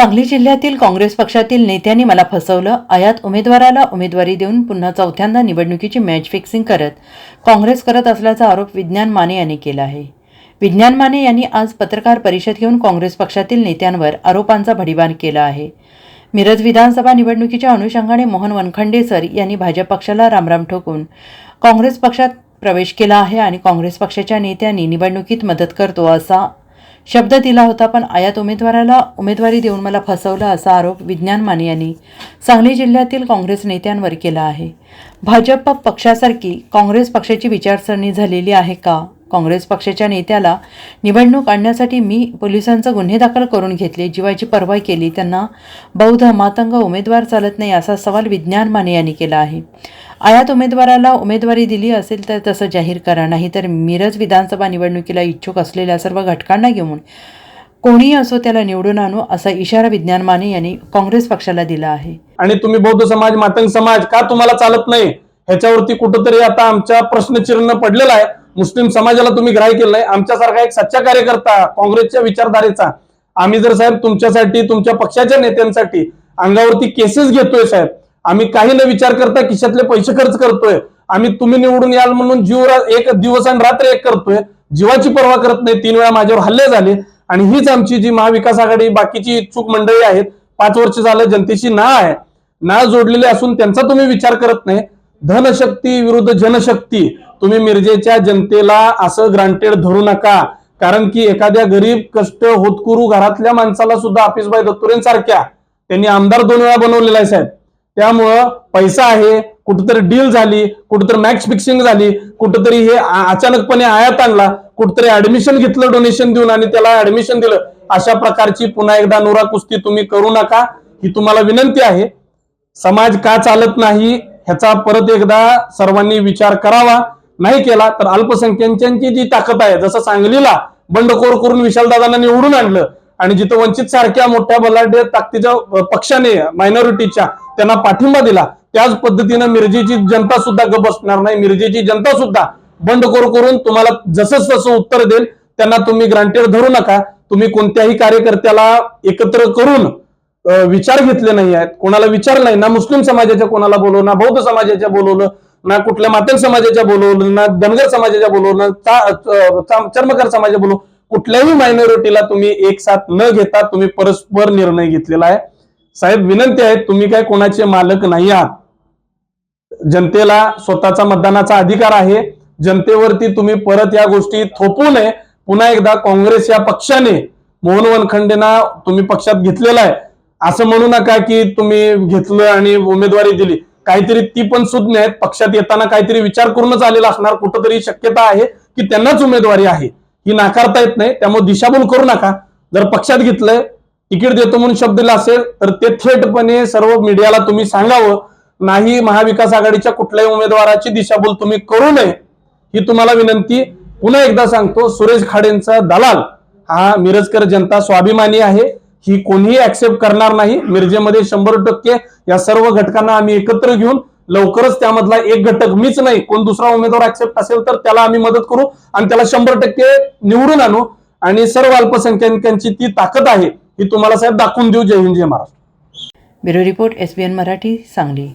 सांगली जिल्ह्यातील काँग्रेस पक्षातील नेत्यांनी मला फसवलं. आयात उमेदवाराला उमेदवारी देऊन पुन्हा चौथ्यांदा निवडणुकीची मॅच फिक्सिंग करत काँग्रेस करत असल्याचा आरोप विज्ञान माने यांनी केला आहे. विज्ञान माने यांनी आज पत्रकार परिषद घेऊन काँग्रेस पक्षातील नेत्यांवर आरोपांचा भडिमार केला आहे. मिरज विधानसभा निवडणुकीच्या अनुषंगाने मोहन वनखंडे सर यांनी भाजप पक्षाला रामराम ठोकून काँग्रेस पक्षात प्रवेश केला आहे आणि काँग्रेस पक्षाच्या नेत्यांनी निवडणुकीत मदत करतो असा शब्द दिला होता पण आयात उमेदवाराला उमेदवारी देऊन मला फसवलं असा आरोप विज्ञान माने यांनी सांगली जिल्ह्यातील काँग्रेस नेत्यांवर केला आहे. भाजप पक्षासारखी काँग्रेस पक्षाची विचारसरणी झालेली आहे का? काँग्रेस पक्षाच्या नेत्याला निवडणूक आणण्यासाठी मी पोलिसांचा गुन्हे दाखल करून घेतले जीवाची पर्वा केली त्यांना बौद्ध मातंग उमेदवार चालत नाही असा सवाल विज्ञान माने यांनी केला आहे. आयात उमेदवाराला उमेदवारी दिली असेल तर तसं जाहीर करा. नाही तर मिरज विधानसभा निवडणुकीला इच्छुक असलेल्या सर्व घटकांना घेऊन कोणीही असो त्याला निवडून आणू असा इशारा विज्ञान माने यांनी काँग्रेस पक्षाला दिला आहे. आणि तुम्ही बौद्ध समाज मातंग समाज का तुम्हाला चालत नाही? ह्याच्यावरती कुठंतरी आता आमच्या प्रश्नचिन्ह पडलेला आहे. मुस्लिम समाजाला तुम्ही ग्राह्य केलं नाही. आमच्यासारखा एक सच्चा कार्यकर्ता काँग्रेसच्या विचारधारेचा. आम्ही जर साहेब तुमच्यासाठी तुमच्या पक्षाच्या नेत्यांसाठी अंगावरती केसेस घेतोय साहेब आम्ही काही न विचार करता खिशातले पैसे खर्च करतोय. आम्ही तुम्ही निवडून याल म्हणून जीव एक दिवस आणि रात्र एक करतोय. जीवाची पर्वा करत नाही तीन वेळा माझ्यावर हल्ले झाले. आणि हीच आमची जी महाविकास आघाडी बाकीची इच्छुक मंडळी आहेत पाच वर्ष झालं जनतेची ना आहे ना जोडलेली असून त्यांचा तुम्ही विचार करत नाही. धनशक्ती विरुद्ध जनशक्ती तुम्ही मिरजेच्या जनतेला असं ग्रांटेड धरू नका. कारण की एखाद्या गरीब कष्ट होतकुरू घरातल्या माणसाला सुद्धा आपिसबाई दत्तुरेंसारख्या त्यांनी आमदार दोन वेळा बनवलेला आहे साहेब. त्यामुळं पैसा आहे कुठंतरी डील झाली कुठंतरी मॅक्स फिक्सिंग झाली कुठंतरी हे अचानकपणे आयात आणला कुठंतरी ऍडमिशन घेतलं डोनेशन देऊन आणि त्याला ऍडमिशन दिलं. अशा प्रकारची पुन्हा एकदा नुरा कुस्ती तुम्ही करू नका. ही तुम्हाला विनंती आहे. समाज का चालत नाही ह्याचा परत एकदा सर्वांनी विचार करावा. नाही केला तर अल्पसंख्याकांची जी ताकद आहे जसं सांगलीला बंडखोर करून विशालदादांना निवडून आणलं आणि जिथं वंचित सारख्या मोठ्या बलाढ्य ताकदीच्या पक्षाने मायनॉरिटीच्या त्यांना पाठिंबा दिला. त्याच पद्धतीनं मिरजेची जनता सुद्धा गप बसणार नाही. मिरजेची जनता सुद्धा बंडखोर करून तुम्हाला जसं तसं उत्तर देईल. त्यांना तुम्ही ग्रांटेड धरू नका. तुम्ही कोणत्याही कार्यकर्त्याला एकत्र करून विचार घेतले नाही आहेत. कोणाला विचार नाही. ना मुस्लिम समाजाच्या कोणाला बोलवलं ना बौद्ध समाजाच्या बोलवलं ना कुठल्या मातंग समाजाच्या बोलवलं ना धनगर समाजाच्या बोलवलं चर्मकर समाजा चर्मकार बोलवलं. कुठल्याही मायनॉरिटीला तुम्ही एक साथ न घेता तुम्ही परस्पर निर्णय घेतलेला आहे. साहेब विनंती आहे तुम्ही काय कोणाचे मालक नाही आहात. जनतेला स्वतःचा मतदानाचा अधिकार आहे. जनतेवरती तुम्ही परत या गोष्टी थोपू नये. पुन्हा एकदा काँग्रेस या पक्षाने मोहन वनखंडेना तुम्ही पक्षात घेतलेला आहे. असं म्हणू नका की तुम्ही घेतलं आणि उमेदवारी दिली. काहीतरी ती पण सुज्ञ आहेत. पक्षात येताना काहीतरी विचार करूनच आलेला असणार. कुठंतरी शक्यता आहे की त्यांनाच उमेदवारी आहे. ही नाकारता येत नाही. त्यामुळे दिशाभूल करू नका. जर पक्षात घेतलंय तिकीट देतो म्हणून शब्द दिला असेल तर ते थेटपणे सर्व मीडियाला तुम्ही सांगावं. नाही महाविकास आघाडीच्या कुठल्याही उमेदवाराची दिशाभूल तुम्ही करू नये ही तुम्हाला विनंती. पुन्हा एकदा सांगतो सुरेश खाडेंचा दलाल हा मिरजकर जनता स्वाभिमानी आहे. ही कोणीही ऍक्सेप्ट करणार नाही. मिरजेमध्ये शंभर टक्के या सर्व घटकांना आम्ही एकत्र घेऊन लवकरच त्यामधला एक घटक मीच नाही कोण दुसरा उमेदवार ऍक्सेप्ट असेल तर त्याला आम्ही मदत करू आणि त्याला शंभर टक्के निवडून आणू. आणि सर्व अल्पसंख्याकांची ती ताकद आहे. ती तुम्हाला साहेब दाखवून देऊ जय हिंद जय Maharashtra. Bureau report S B N Marathi Sangli.